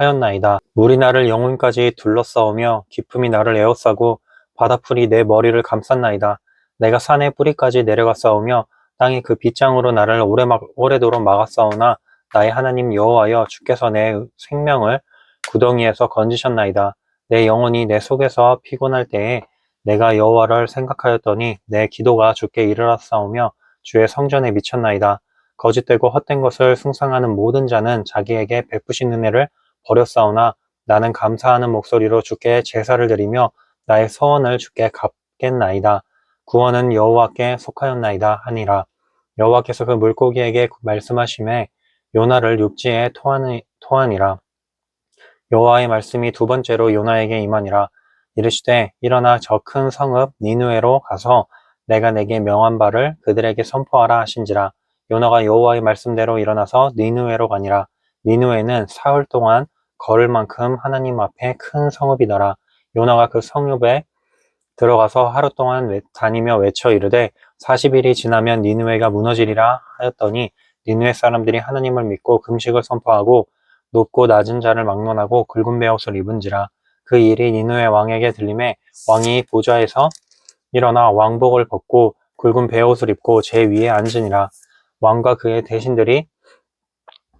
하였나이다. 물이 나를 영혼까지 둘러싸오며 기품이 나를 에워싸고 바다풀이 내 머리를 감쌌나이다. 내가 산의 뿌리까지 내려갔사오며 땅이 그 빗장으로 나를 오래 막, 오래도록 막았사오나 나의 하나님 여호와여 주께서 내 생명을 구덩이에서 건지셨나이다. 내 영혼이 내 속에서 피곤할 때에 내가 여호와를 생각하였더니 내 기도가 주께 이르렀사오며 주의 성전에 미쳤나이다. 거짓되고 헛된 것을 숭상하는 모든 자는 자기에게 베푸신 은혜를 버렸사오나 나는 감사하는 목소리로 주께 제사를 드리며 나의 서원을 주께 갚겠나이다. 구원은 여호와께 속하였나이다 하니라. 여호와께서 그 물고기에게 말씀하심에 요나를 육지에 토하니, 토하니라. 여호와의 말씀이 두 번째로 요나에게 임하니라. 이르시되 일어나 저 큰 성읍 니누에로 가서 내가 내게 명한 바를 그들에게 선포하라 하신지라. 요나가 여호와의 말씀대로 일어나서 니누에로 가니라. 니누에는 사흘 동안 걸을 만큼 하나님 앞에 큰 성읍이더라. 요나가 그 성읍에 들어가서 하루 동안 외- 다니며 외쳐 이르되 40일이 지나면 니누에가 무너지리라 하였더니 니누에 사람들이 하나님을 믿고 금식을 선포하고 높고 낮은 자를 막론하고 굵은 베옷을 입은지라 그 일이 니누의 왕에게 들림에 왕이 보좌에서 일어나 왕복을 벗고 굵은 베옷을 입고 제 위에 앉으니라 왕과 그의 대신들이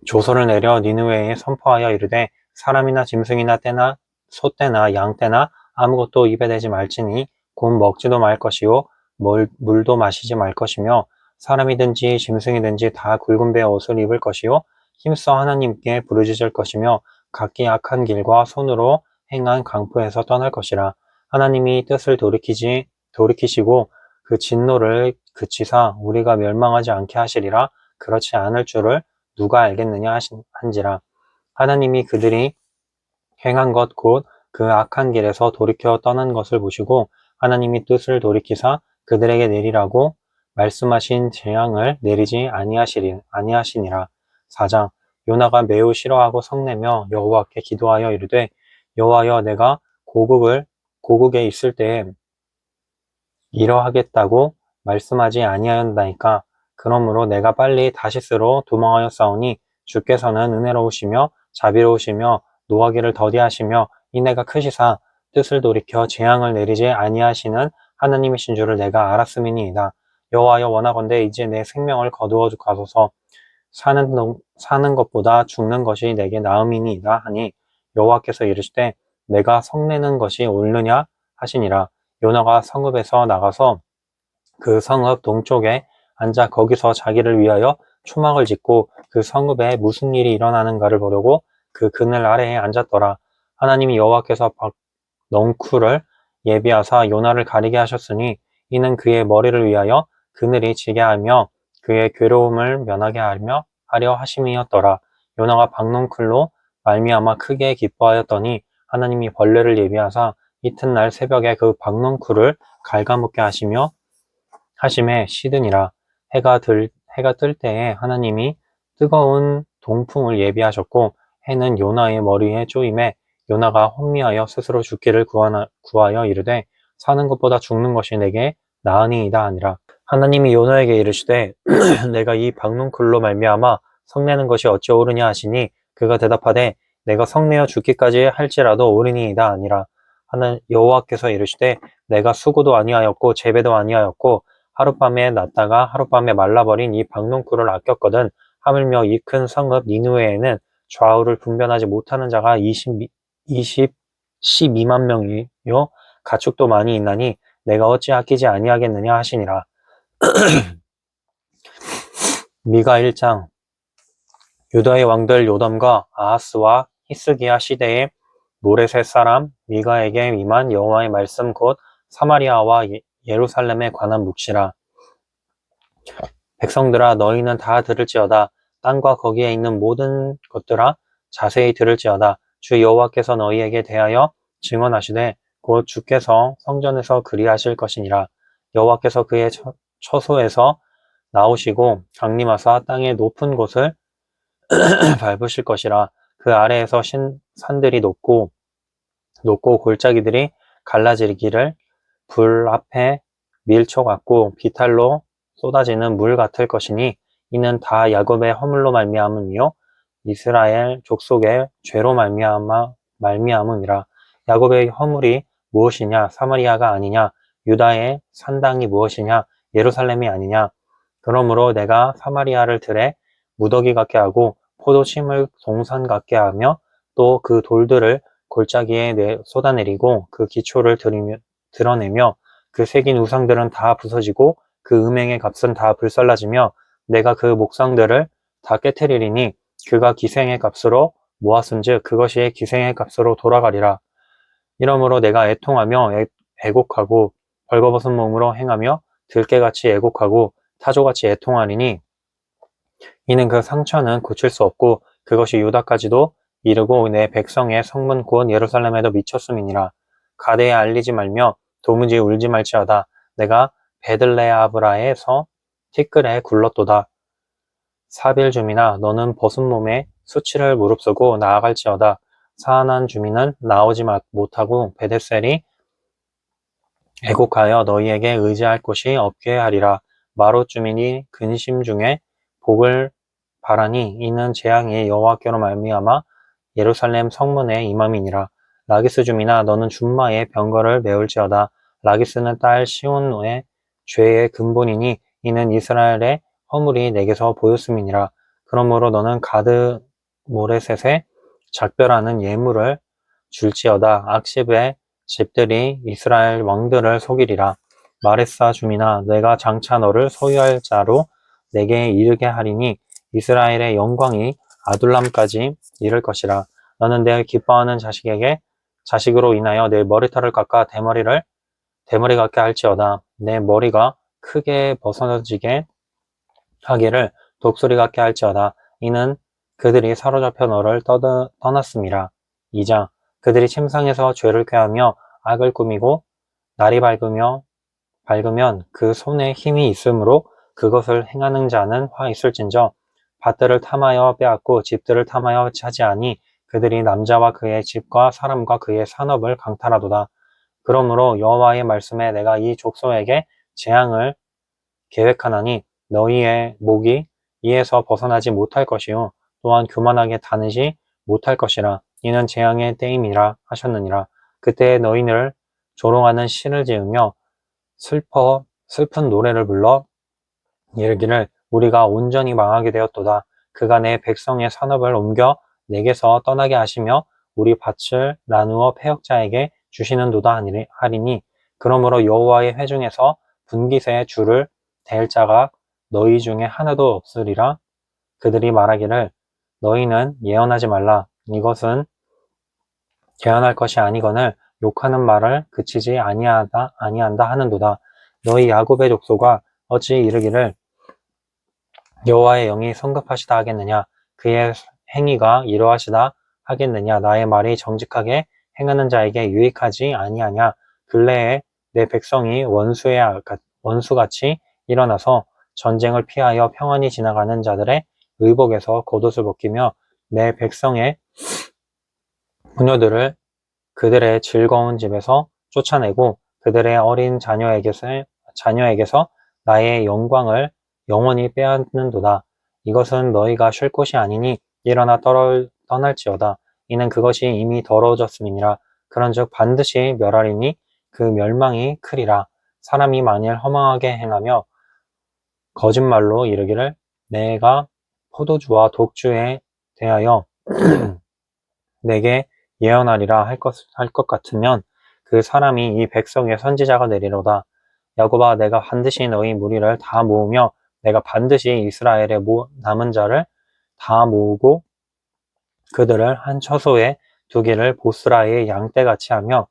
조서를 내려 니누에에 선포하여 이르되 사람이나 짐승이나 떼나 소떼나 양떼나 아무것도 입에 대지 말지니 곧 먹지도 말 것이요 물, 물도 마시지 말 것이며 사람이든지 짐승이든지 다 굵은 배 옷을 입을 것이요 힘써 하나님께 부르짖을 것이며 각기 악한 길과 손으로 행한 강포에서 떠날 것이라. 하나님이 뜻을 돌이키지 돌이키시고 그 진노를 그치사 우리가 멸망하지 않게 하시리라. 그렇지 않을 줄을 누가 알겠느냐 한지라 하나님이 그들이 행한 것 곧 그 악한 길에서 돌이켜 떠난 것을 보시고 하나님이 뜻을 돌이키사 그들에게 내리라고 말씀하신 재앙을 내리지 아니하시리, 아니하시니라. 4장 요나가 매우 싫어하고 성내며 여호와께 기도하여 이르되 여호와여 내가 고국을 고국에 있을 때에 이러하겠다고 말씀하지 아니하였나이까 그러므로 내가 빨리 다시스로 도망하였사오니 주께서는 은혜로우시며 자비로우시며 노하기를 더디하시며 이내가 크시사 뜻을 돌이켜 재앙을 내리지 아니하시는 하나님이신 줄을 내가 알았음이니이다. 여호와여 원하건대 이제 내 생명을 거두어 가소서 사는, 동- 사는 것보다 죽는 것이 내게 나음이니이다 하니 여호와께서 이르시되 내가 성내는 것이 옳느냐 하시니라 요나가 성읍에서 나가서 그 성읍 동쪽에 앉아 거기서 자기를 위하여 초막을 짓고 그 성읍에 무슨 일이 일어나는가를 보려고 그 그늘 아래에 앉았더라. 하나님이 여호와께서 박 넝쿨을 예비하사 요나를 가리게 하셨으니 이는 그의 머리를 위하여 그늘이 지게 하며 그의 괴로움을 면하게 하며 하려 하심이었더라. 요나가 박넝쿨로 말미암아 크게 기뻐하였더니 하나님이 벌레를 예비하사 이튿날 새벽에 그 박넝쿨을 갉아먹게 하시며 하심에 시드니라 해가 들 해가 뜰 때에 하나님이 뜨거운 동풍을 예비하셨고 해는 요나의 머리에 쪼임에 요나가 혼미하여 스스로 죽기를 구하나, 구하여 이르되 사는 것보다 죽는 것이 내게 나으니이다 하니라. 하나님이 요나에게 이르시되 내가 이 박농클로 말미암아 성내는 것이 어찌 옳으냐 하시니 그가 대답하되 내가 성내어 죽기까지 할지라도 옳으니이다 아니라. 하는 여호와께서 이르시되 내가 수고도 아니하였고 재배도 아니하였고 하룻밤에 났다가 하룻밤에 말라버린 이 박농쿨을 아꼈거든 하물며 이 큰 성읍 니누에에는 좌우를 분별하지 못하는 자가 20, 20, 12만 명이요? 가축도 많이 있나니 내가 어찌 아끼지 아니하겠느냐 하시니라. 미가 1장. 유다의 왕들 요담과 아하스와 히스기야 시대의 모레셋 사람 미가에게 임한 여호와의 말씀 곧 사마리아와 예- 예루살렘에 관한 묵시라. 백성들아 너희는 다 들을지어다. 땅과 거기에 있는 모든 것들아 자세히 들을지어다. 주 여호와께서 너희에게 대하여 증언하시되 곧 주께서 성전에서 그리하실 것이니라. 여호와께서 그의 처- 처소에서 나오시고 강림하사 땅의 높은 곳을 밟으실 것이라. 그 아래에서 신, 산들이 높고 높고 골짜기들이 갈라지기를 불 앞에 밀초 같고 비탈로 쏟아지는 물 같을 것이니 이는 다 야곱의 허물로 말미암음이요 이스라엘 족속의 죄로 말미암아 말미암음이라. 야곱의 허물이 무엇이냐? 사마리아가 아니냐? 유다의 산당이 무엇이냐? 예루살렘이 아니냐? 그러므로 내가 사마리아를 들에 무더기 같게 하고 포도심을 동산 같게 하며 또 그 돌들을 골짜기에 내, 쏟아내리고 그 기초를 드리며, 드러내며 그 새긴 우상들은 다 부서지고 그 음행의 값은 다 불살라지며 내가 그 목상들을 다 깨뜨리리니 그가 기생의 값으로 모았은즉 그것이 기생의 값으로 돌아가리라. 이러므로 내가 애통하며 애, 애곡하고 벌거벗은 몸으로 행하며 들깨같이 애곡하고 타조같이 애통하리니 이는 그 상처는 고칠 수 없고 그것이 유다까지도 이르고 내 백성의 성문 곧 예루살렘에도 미쳤음이니라. 가대에 알리지 말며 도무지 울지 말지어다. 내가 베들레아브라에서 티끌에 굴렀도다. 사빌 주민아 너는 벗은 몸에 수치를 무릅쓰고 나아갈지어다. 사안한 주민은 나오지 마- 못하고 베데셀이 애곡하여 너희에게 의지할 곳이 없게 하리라. 마롯 주민이 근심 중에 복을 바라니 이는 재앙이 여호와께로 말미암아 예루살렘 성문에 임함이니라. 라기스 주민아 너는 준마의 병거를 메울지어다. 라기스는 딸 시온의 죄의 근본이니 이는 이스라엘의 허물이 내게서 보였음이니라. 그러므로 너는 가드 모레셋에 작별하는 예물을 줄지어다. 악십의 집들이 이스라엘 왕들을 속이리라. 마레사 주민아 내가 장차 너를 소유할 자로 내게 이르게 하리니 이스라엘의 영광이 아둘람까지 이를 것이라. 너는 내 기뻐하는 자식에게 자식으로 인하여 내 머리털을 깎아 대머리를 대머리 같게 할지어다. 내 머리가 크게 벗어지게 하기를 독수리 같게 할지어다. 이는 그들이 사로잡혀 너를 떠드, 떠났음이라. 2장 그들이 침상에서 죄를 꾀하며 악을 꾸미고 날이 밝으며 밝으면 그 손에 힘이 있으므로 그것을 행하는 자는 화 있을진저 밭들을 탐하여 빼앗고 집들을 탐하여 차지하니 그들이 남자와 그의 집과 사람과 그의 산업을 강탈하도다. 그러므로 여호와의 말씀에 내가 이 족속에게 재앙을 계획하나니 너희의 목이 이에서 벗어나지 못할 것이요. 또한 교만하게 다니지 못할 것이라. 이는 재앙의 때임이라 하셨느니라. 그때 너희를 조롱하는 시를 지으며 슬퍼 슬픈 노래를 불러 이르기를 우리가 온전히 망하게 되었도다. 내 백성의 산업을 옮겨 내게서 떠나게 하시며 우리 밭을 나누어 패역자에게 주시는도다 하리니 그러므로 여호와의 회중에서 분깃의 줄을 댈 자가 너희 중에 하나도 없으리라. 그들이 말하기를 너희는 예언하지 말라. 이것은 예언할 것이 아니거늘 욕하는 말을 그치지 아니하다 아니한다 하는도다. 너희 야곱의 족속아 어찌 이르기를 여호와의 영이 성급하시다 하겠느냐? 그의 행위가 이러하시다 하겠느냐 나의 말이 정직하게 행하는 자에게 유익하지 아니하냐 근래에 내 백성이 원수의 가- 원수같이 일어나서 전쟁을 피하여 평안히 지나가는 자들의 의복에서 겉옷을 벗기며 내 백성의 부녀들을 그들의 즐거운 집에서 쫓아내고 그들의 어린 자녀에게서, 자녀에게서 나의 영광을 영원히 빼앗는도다. 이것은 너희가 쉴 곳이 아니니 일어나 떠날, 떠날지어다. 이는 그것이 이미 더러워졌음이니라. 그런즉 반드시 멸하리니 그 멸망이 크리라. 사람이 만일 허망하게 행하며 거짓말로 이르기를 내가 포도주와 독주에 대하여 내게 예언하리라 할 것, 할 것 같으면 그 사람이 이 백성의 선지자가 되리로다. 야곱아 내가 반드시 너희 무리를 다 모으며 내가 반드시 이스라엘의 모- 남은 자를 다 모으고 그들을 한 처소에 두기를 보스라의 양떼같이 하며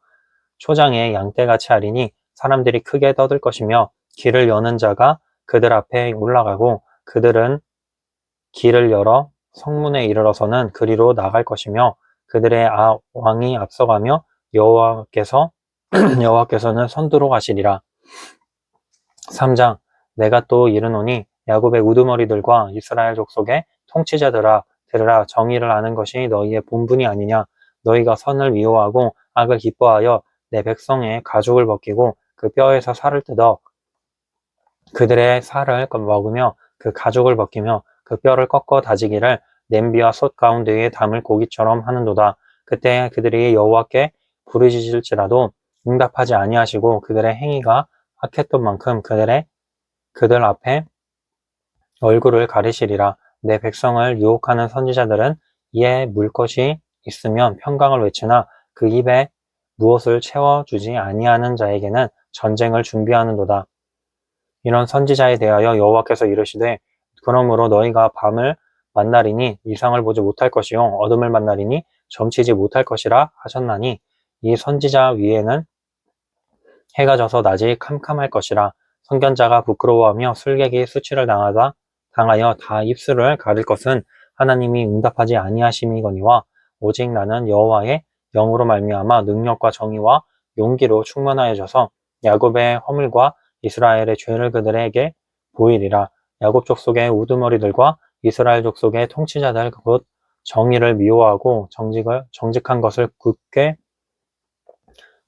초장의 양떼같이 하리니 사람들이 크게 떠들 것이며 길을 여는 자가 그들 앞에 올라가고 그들은 길을 열어 성문에 이르러서는 그리로 나갈 것이며 그들의 아, 왕이 앞서가며 여호와께서 여호와께서는 선두로 가시리라. 3장 내가 또 이르노니 야곱의 우두머리들과 이스라엘 족속의 통치자들아 들으라 정의를 아는 것이 너희의 본분이 아니냐 너희가 선을 미워하고 악을 기뻐하여 내 백성의 가죽을 벗기고 그 뼈에서 살을 뜯어 그들의 살을 먹으며 그 가죽을 벗기며 그 뼈를 꺾어 다지기를 냄비와 솥 가운데에 담을 고기처럼 하는도다. 그때 그들이 여호와께 부르짖을지라도 응답하지 아니하시고 그들의 행위가 악했던 만큼 그들의 그들 앞에 얼굴을 가리시리라. 내 백성을 유혹하는 선지자들은 이에 물 것이 있으면 평강을 외치나 그 입에 무엇을 채워주지 아니하는 자에게는 전쟁을 준비하는도다. 이런 선지자에 대하여 여호와께서 이르시되 그러므로 너희가 밤을 만나리니 이상을 보지 못할 것이요 어둠을 만나리니 점치지 못할 것이라 하셨나니 이 선지자 위에는 해가 져서 낮이 캄캄할 것이라 선견자가 부끄러워하며 술객이 수치를 당하다 당하여 다 입술을 가릴 것은 하나님이 응답하지 아니하심이거니와 오직 나는 여호와의 영으로 말미암아 능력과 정의와 용기로 충만하여져서 야곱의 허물과 이스라엘의 죄를 그들에게 보이리라. 야곱 족속의 우두머리들과 이스라엘 족속의 통치자들 곧 정의를 미워하고 정직을 정직한 것을 굳게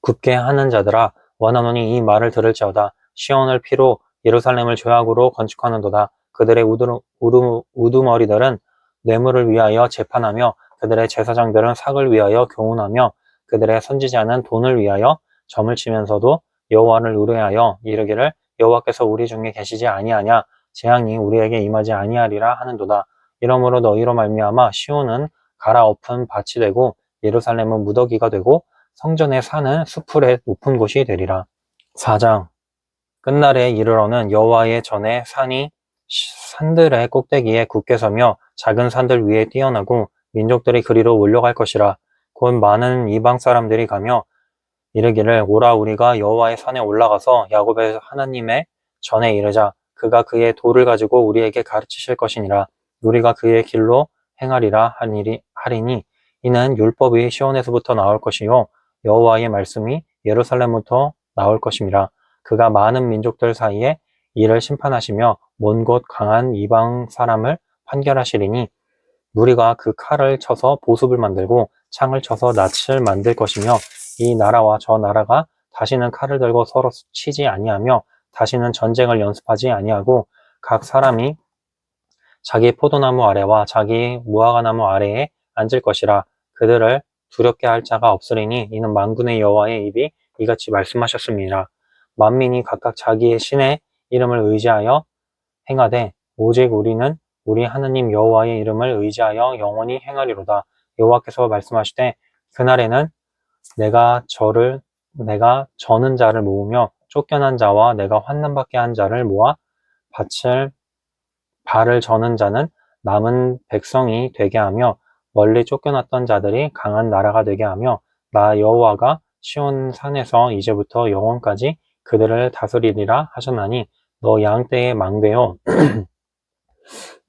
굳게 하는 자들아 원하노니 이 말을 들을지어다. 시온을 피로 예루살렘을 죄악으로 건축하는도다 그들의 우두, 우두, 우두머리들은 뇌물을 위하여 재판하며 그들의 제사장들은 삭을 위하여 교훈하며 그들의 선지자는 돈을 위하여 점을 치면서도 여호와를 의뢰하여 이르기를 여호와께서 우리 중에 계시지 아니하냐 재앙이 우리에게 임하지 아니하리라 하는도다. 이러므로 너희로 말미암아 시온은 갈아엎은 밭이 되고 예루살렘은 무더기가 되고 성전의 산은 수풀의 높은 곳이 되리라. 4장 끝날에 이르러는 여호와의 전에 산이 산들의 꼭대기에 굳게 서며 작은 산들 위에 뛰어나고 민족들이 그리로 몰려갈 것이라. 곧 많은 이방 사람들이 가며 이르기를 오라 우리가 여호와의 산에 올라가서 야곱의 하나님의 전에 이르자. 그가 그의 돌을 가지고 우리에게 가르치실 것이니라. 우리가 그의 길로 행하리라 하니리, 하리니 이는 율법이 시온에서부터 나올 것이요 여호와의 말씀이 예루살렘부터 나올 것임이라 그가 많은 민족들 사이에 이를 심판하시며 먼 곳 강한 이방 사람을 판결하시리니 무리가 그 칼을 쳐서 보습을 만들고 창을 쳐서 낯을 만들 것이며 이 나라와 저 나라가 다시는 칼을 들고 서로 치지 아니하며 다시는 전쟁을 연습하지 아니하고 각 사람이 자기 포도나무 아래와 자기 무화과나무 아래에 앉을 것이라 그들을 두렵게 할 자가 없으리니 이는 만군의 여호와의 입이 이같이 말씀하셨습니다. 만민이 각각 자기의 신의 이름을 의지하여 행하되 오직 우리는 우리 하느님 여호와의 이름을 의지하여 영원히 행하리로다. 여호와께서 말씀하시되 그날에는 내가 저를 내가 저는 자를 모으며 쫓겨난 자와 내가 환난받게 한 자를 모아 밭을 발을 저는 자는 남은 백성이 되게 하며 멀리 쫓겨났던 자들이 강한 나라가 되게 하며 나 여호와가 시온 산에서 이제부터 영원까지 그들을 다스리리라 하셨나니 너 양떼의 망대요.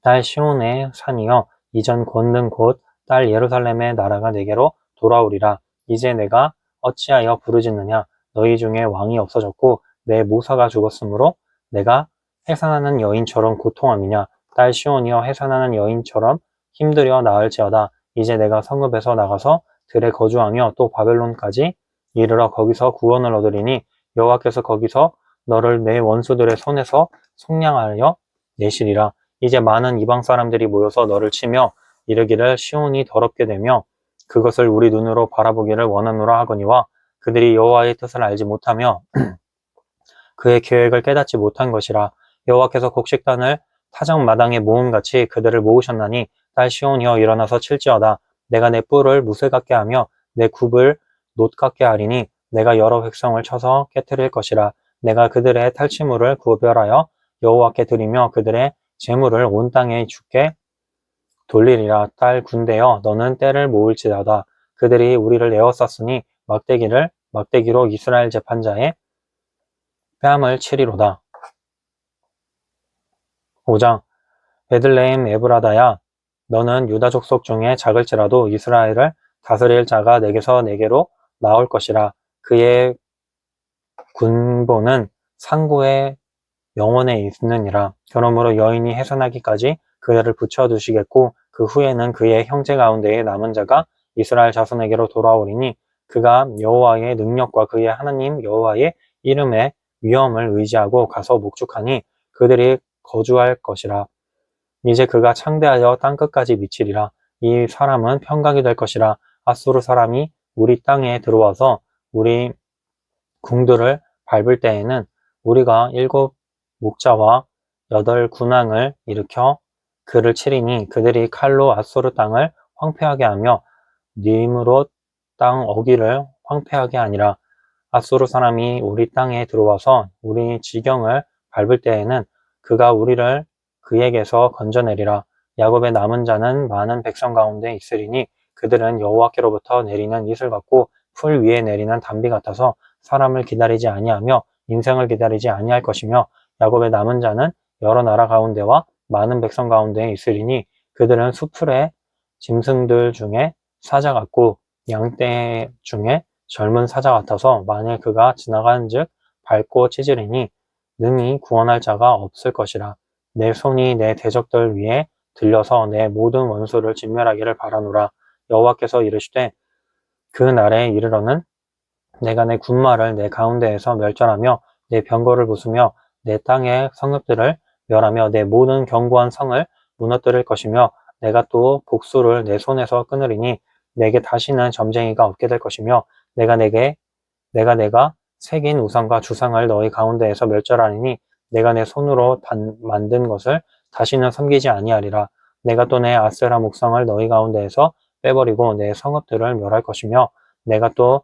딸 시온의 산이여 이전 권능 곧딸 예루살렘의 나라가 내게로 돌아오리라. 이제 내가 어찌하여 부르짖느냐? 너희 중에 왕이 없어졌고 내 모사가 죽었으므로 내가 해산하는 여인처럼 고통함이냐? 딸 시온이여 해산하는 여인처럼 힘들여 나을지어다. 이제 내가 성읍에서 나가서 들에 거주하며 또 바벨론까지 이르러 거기서 구원을 얻으리니 여호와께서 거기서 너를 내 원수들의 손에서 속량하여 내시리라. 이제 많은 이방 사람들이 모여서 너를 치며 이르기를 시온이 더럽게 되며 그것을 우리 눈으로 바라보기를 원하노라 하거니와 그들이 여호와의 뜻을 알지 못하며 그의 계획을 깨닫지 못한 것이라. 여호와께서 곡식단을 타작 마당에 모음같이 그들을 모으셨나니 딸 시온이여 일어나서 칠지어다. 내가 내 뿔을 무쇠 같게 하며 내 굽을 노 같게 하리니 내가 여러 백성을 쳐서 깨뜨릴 것이라 내가 그들의 탈취물을 구별하여 여호와께 드리며 그들의 재물을 온 땅에 죽게 돌리리라. 딸 군대여 너는 때를 모을지어다. 그들이 우리를 에워쌌으니 막대기를 막대기로 이스라엘 재판자의 뺨을 치리로다. 5장. 베들레헴 에브라다야 너는 유다 족속 중에 작을지라도 이스라엘을 다스릴 자가 내게서 내게로 나올 것이라. 그의 군보는 상고의 영원에 있느니라 그러므로 여인이 해산하기까지 그애를 붙여두시겠고 그 후에는 그의 형제 가운데에 남은 자가 이스라엘 자손에게로 돌아오리니 그가 여호와의 능력과 그의 하나님 여호와의 이름의 위엄을 의지하고 가서 목축하니 그들이 거주할 것이라. 이제 그가 창대하여 땅 끝까지 미치리라. 이 사람은 평강이 될 것이라. 아수르 사람이 우리 땅에 들어와서 우리 궁들을 밟을 때에는 우리가 일곱 목자와 여덟 군왕을 일으켜 그를 치리니 그들이 칼로 아수르 땅을 황폐하게 하며 니므롯 땅 어기를 황폐하게 하니라. 아수르 사람이 우리 땅에 들어와서 우리 지경을 밟을 때에는 그가 우리를 그에게서 건져내리라. 야곱의 남은 자는 많은 백성 가운데 있으리니 그들은 여호와께로부터 내리는 이슬 같고 풀 위에 내리는 담비 같아서 사람을 기다리지 아니하며 인생을 기다리지 아니할 것이며 야곱의 남은 자는 여러 나라 가운데와 많은 백성 가운데 있으리니 그들은 수풀의 짐승들 중에 사자 같고 양떼 중에 젊은 사자 같아서 만일 그가 지나간즉 밟고 찢으리니 능히 구원할 자가 없을 것이라. 내 손이 내 대적들 위에 들려서 내 모든 원수를 진멸하기를 바라노라. 여호와께서 이르시되 그 날에 이르러는 내가 내 군마를 내 가운데에서 멸절하며 내 병거를 부수며 내 땅의 성읍들을 멸하며 내 모든 견고한 성을 무너뜨릴 것이며 내가 또 복수를 내 손에서 끊으리니 내게 다시는 점쟁이가 없게 될 것이며 내가 내게 내가 내가 새긴 우상과 주상을 너희 가운데에서 멸절하리니 내가 내 손으로 단, 만든 것을 다시는 섬기지 아니하리라. 내가 또 내 아세라 목상을 너희 가운데에서 빼버리고 내 성읍들을 멸할 것이며 내가 또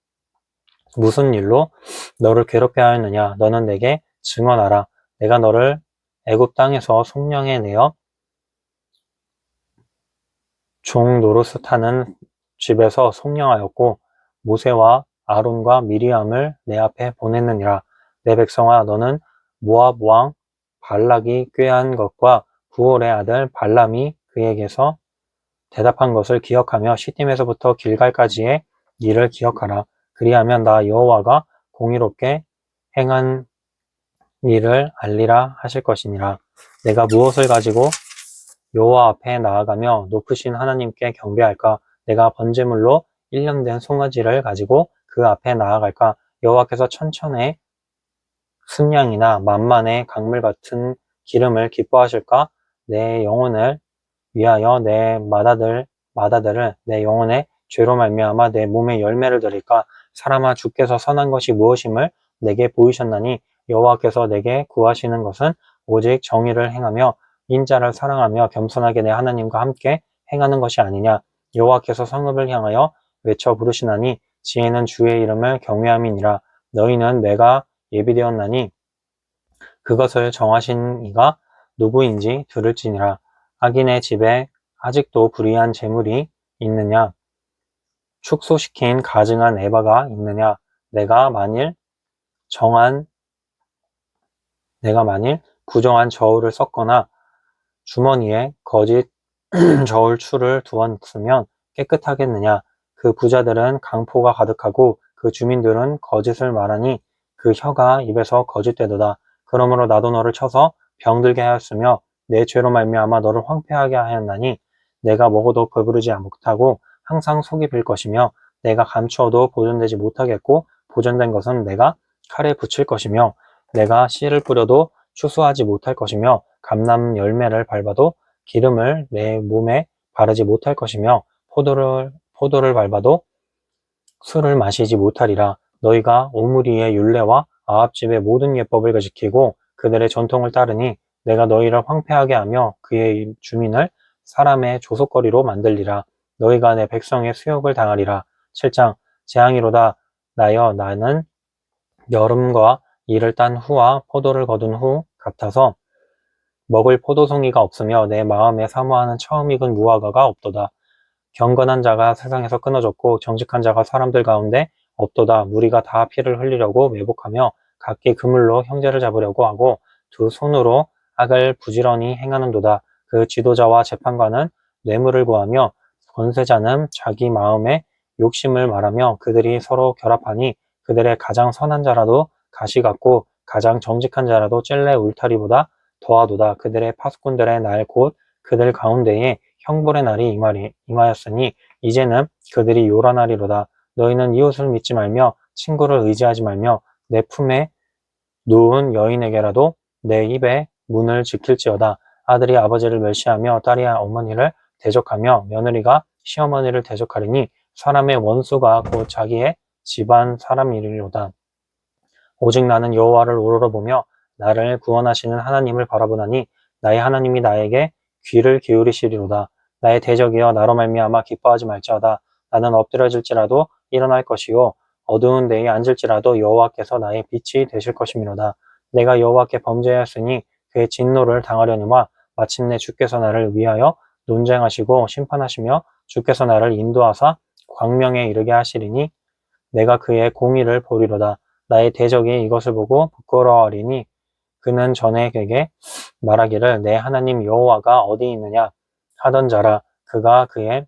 무슨 일로 너를 괴롭게 하였느냐? 너는 내게 증언하라. 내가 너를 애굽 땅에서 속량해 내어 종 노릇하는 집에서 속량하였고 모세와 아론과 미리암을 내 앞에 보냈느니라. 내 백성아 너는 모압 왕 발락이 꾀한 것과 부올의 아들 발람이 그에게서 대답한 것을 기억하며 시딤에서부터 길갈까지의 일을 기억하라 그리하면 나 여호와가 공의롭게 행한 일을 알리라 하실 것이니라. 내가 무엇을 가지고 여호와 앞에 나아가며 높으신 하나님께 경배할까? 내가 번제물로 1년 된 송아지를 가지고 그 앞에 나아갈까? 여호와께서 천천의 순양이나 만만의 강물 같은 기름을 기뻐하실까? 내 영혼을 위하여 내 마다들 마다들을 내 영혼의 죄로 말미암아 내 몸에 열매를 드릴까 사람아 주께서 선한 것이 무엇임을 내게 보이셨나니 여호와께서 내게 구하시는 것은 오직 정의를 행하며 인자를 사랑하며 겸손하게 내 하나님과 함께 행하는 것이 아니냐. 여호와께서 성읍을 향하여 외쳐 부르시나니 지혜는 주의 이름을 경외함이니라. 너희는 내가 예비되었나니 그것을 정하신 이가 누구인지 들을지니라. 악인의 집에 아직도 불의한 재물이 있느냐 축소시킨 가증한 에바가 있느냐? 내가 만일 정한 내가 만일 부정한 저울을 썼거나 주머니에 거짓 저울추를 두었으면 깨끗하겠느냐? 그 부자들은 강포가 가득하고 그 주민들은 거짓을 말하니 그 혀가 입에서 거짓되도다. 그러므로 나도 너를 쳐서 병들게 하였으며 내 죄로 말미암아 너를 황폐하게 하였나니 내가 먹어도 배부르지 못하고 항상 속이 빌 것이며 내가 감추어도 보존되지 못하겠고 보존된 것은 내가 칼에 붙일 것이며 내가 씨를 뿌려도 추수하지 못할 것이며 감람 열매를 밟아도 기름을 내 몸에 바르지 못할 것이며 포도를 포도를 밟아도 술을 마시지 못하리라. 너희가 오므리의 율례와 아합집의 모든 예법을 지키고 그들의 전통을 따르니 내가 너희를 황폐하게 하며 그의 주민을 사람의 조속거리로 만들리라 너희가 내 백성의 수욕을 당하리라 7장 재앙이로다 나여 나는 여름과 이를 딴 후와 포도를 거둔 후 같아서 먹을 포도송이가 없으며 내 마음에 사모하는 처음 익은 무화과가 없도다. 경건한 자가 세상에서 끊어졌고 정직한 자가 사람들 가운데 없도다. 무리가 다 피를 흘리려고 매복하며 각기 그물로 형제를 잡으려고 하고 두 손으로 악을 부지런히 행하는도다. 그 지도자와 재판관은 뇌물을 구하며 권세자는 자기 마음에 욕심을 말하며 그들이 서로 결합하니 그들의 가장 선한 자라도 가시 같고 가장 정직한 자라도 찔레 울타리보다 더하도다. 그들의 파수꾼들의 날 곧 그들 가운데에 형벌의 날이 임하리, 임하였으니 이제는 그들이 요란하리로다. 너희는 이웃을 믿지 말며 친구를 의지하지 말며 내 품에 누운 여인에게라도 내 입에 문을 지킬지어다. 아들이 아버지를 멸시하며 딸이 어머니를 대적하며 며느리가 시어머니를 대적하리니 사람의 원수가 곧 자기의 집안 사람이리로다. 오직 나는 여호와를 우러러보며 나를 구원하시는 하나님을 바라보나니 나의 하나님이 나에게 귀를 기울이시리로다. 나의 대적이여 나로 말미암아 기뻐하지 말지어다. 나는 엎드려질지라도 일어날 것이요 어두운 데에 앉을지라도 여호와께서 나의 빛이 되실 것이미로다. 내가 여호와께 범죄하였으니 그의 진노를 당하려니와 마침내 주께서 나를 위하여 논쟁하시고 심판하시며 주께서 나를 인도하사 광명에 이르게 하시리니 내가 그의 공의를 보리로다. 나의 대적이 이것을 보고 부끄러워하리니 그는 전에에게 말하기를 내 하나님 여호와가 어디 있느냐 하던 자라 그가 그의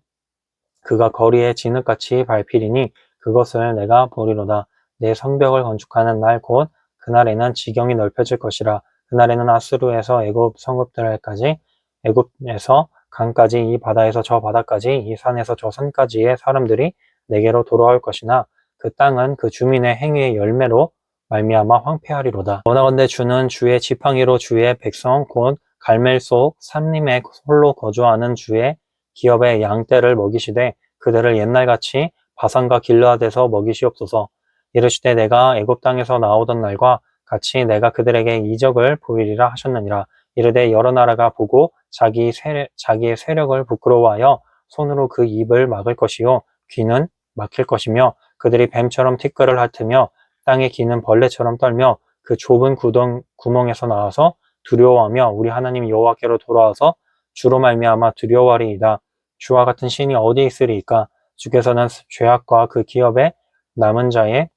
그가 거리에 진흙같이 밟히리니 그것을 내가 보리로다. 내 성벽을 건축하는 날 곧 그날에는 지경이 넓혀질 것이라. 그날에는 아수르에서 애굽 성읍들까지 애굽에서 강까지 이 바다에서 저 바다까지 이 산에서 저 산까지의 사람들이 내게로 돌아올 것이나 그 땅은 그 주민의 행위의 열매로 말미암아 황폐하리로다. 원하건대 주는 주의 지팡이로 주의 백성 곧 갈멜 속 산림에 홀로 거주하는 주의 기업의 양떼를 먹이시되 그들을 옛날같이 바산과 길르앗에서 먹이시옵소서. 이르시되 내가 애굽 땅에서 나오던 날과 같이 내가 그들에게 이적을 보이리라 하셨느니라. 이르되 여러 나라가 보고 자기 세, 자기의 세력을 부끄러워하여 손으로 그 입을 막을 것이요 귀는 막힐 것이며 그들이 뱀처럼 티끌을 핥으며 땅에 기는 벌레처럼 떨며 그 좁은 구덩, 구멍에서 나와서 두려워하며 우리 하나님 여호와께로 돌아와서 주로 말미암아 두려워하리이다. 주와 같은 신이 어디 있으리이까? 주께서는 죄악과 그 기업의 남은 자의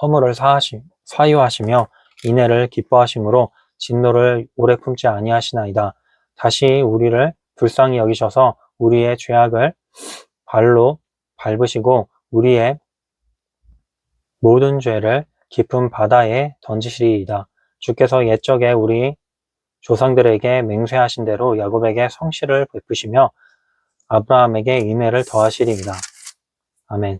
허물을 사하시, 사유하시며 인애를 기뻐하심으로 진노를 오래 품지 아니하시나이다. 다시 우리를 불쌍히 여기셔서 우리의 죄악을 발로 밟으시고 우리의 모든 죄를 깊은 바다에 던지시리이다. 주께서 옛적에 우리 조상들에게 맹세하신 대로 야곱에게 성실을 베푸시며 아브라함에게 인애를 더하시리이다. 아멘.